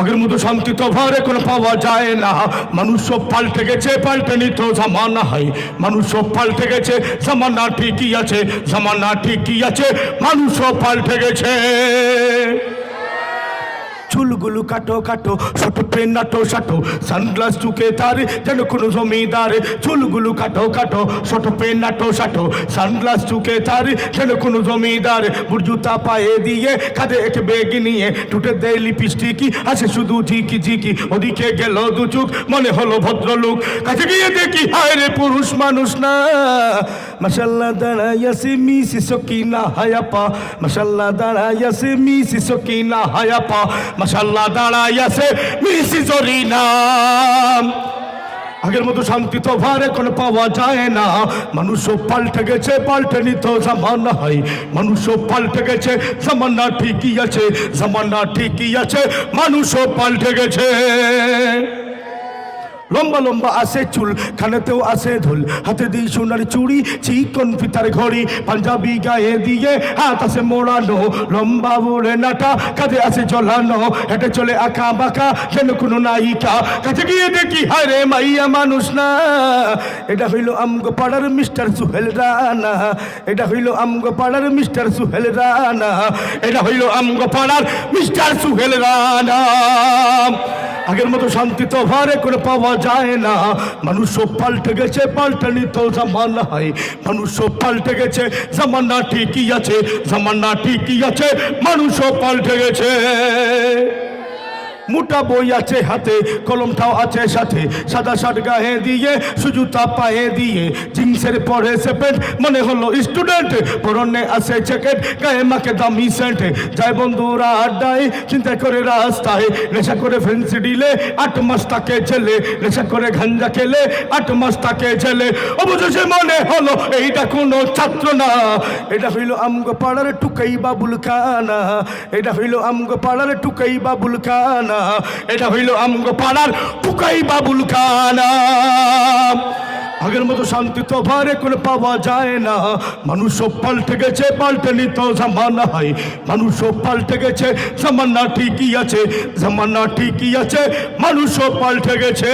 আগের মতো শান্তি তো ঘরে কোনো পাওয়া যায় না। মানুষ সব পাল্টে গেছে, পাল্টে নিত, জামানা হয়। মানুষ সব পাল্টে গেছে, জামানা ঠিকই আছে, জামানা ঠিকই আছে। মানুষ সব পাল্টে গেছে। চুলগুলো কাটো কাটো, ছোট পেন নাটো, সাটো। সানগ্লাস চুকে তার যেন কোনো জমিদার। চুলগুলো কাটো কাটো, ছোট পেন নাটো, সাটো। সানগ্লাস চুকে তার যেন কোনো জমিদার। বুর্জুতা পায়ে দিয়ে কাঁধে এক বেগ নিয়ে টুটে দেয় লিপস্টিকি। আছে শুধু ঝিকি ঝিকি, ওদিকে গেল দু চুক মনে হলো ভদ্রলোক। কাছে গিয়ে দেখি, হায় রে পুরুষ মানুষ না। মাসাল্লাহ দাঁড়াইয়াছে মিসি সকিনা হায়াপা। মাসাল্লাহ দাঁড়াইয়াছে মিসি সকিনা হায়াপা। মাসাল্লাহ দাঁড়াইয়াছে মিসি জরিনা আগের মতো শান্তি তো ভার এখন পাওয়া যায় না। মানুষ সব পাল্টে গেছে, পাল্টে নিত জামানা হয় মানুষ সব পাল্টে গেছে, জামানা ঠিকই আছে, জামানা ঠিকই আছে মানুষ সব পাল্টে গেছে। লম্বা লম্বা আসে চুল, খানেতেও আসে ধুল। হাতে দিই সোনার চুড়ি, চিকন ফিতার ঘড়ি, পাঞ্জাবি গায়ে দিয়ে হাত আসে মোড়ানো। লম্বা বুড়ে নাটা, কাঁধে আসে জ্বলানো। হেঁটে চলে আঁকা বাঁকা, যেন কোনো নায়িকা। কাছে গিয়ে দেখি, হায় রে মাইয়া মানুষ না। এটা হইল আমগো পাড়ার মিস্টার সুহেল রানা। এটা হইল আমগো পাড়ার মিস্টার সুহেল রানা। এটা হইল আমগো পাড়ার মিস্টার সুহেল রানা। আগের মতো শান্তি তো ভারে করে পাওয়া যায় না। মানুষ সব পাল্টে গেছে পাল্টে নিত জামানা হয়। মানুষ সব পাল্টে গেছে, জামানা ঠিকই আছে, জামানা ঠিকই আছে মানুষ সব পাল্টে গেছে। মোটা বই আছে হাতে, কলমটাও আছে সাথে, সাদা শার্ট গায়ে দিয়ে, সুজুতা পায়ে দিয়ে জিন্সের পরে সে প্যান্ট মনে হলো স্টুডেন্ট পরনে আছে জ্যাকেট গায়ে মাকে দামি সেন্ট যায় বন্ধুরা আড্ডায় চিন্তা করে রাস্তায়। নেশা করে ফেন্সি ডিলে আট মাস তাকে ছেলে। নেশা করে গাঞ্জা খেলে, আট মাস তাকে ছেলে। অবশেষে মনে হলো, এইটা কোনো ছাত্র না। এটা হইল আমগো পাড়ার টুকাই বাবুল খানা। এটা হইল আমগো পাড়ার টুকাই বাবুল খানা। এটা হইল আমগো পাড়ার টুকাই বাবুল খানা। আগের মতো শান্তি তো ভারে করে পাওয়া যায় না। মানুষ সব পাল্টে গেছে, পাল্টে নিত জামানা হয়। মানুষ সব পাল্টে গেছে, জামানা ঠিকই আছে, জামানা ঠিকই আছে। মানুষ সব পাল্টে গেছে।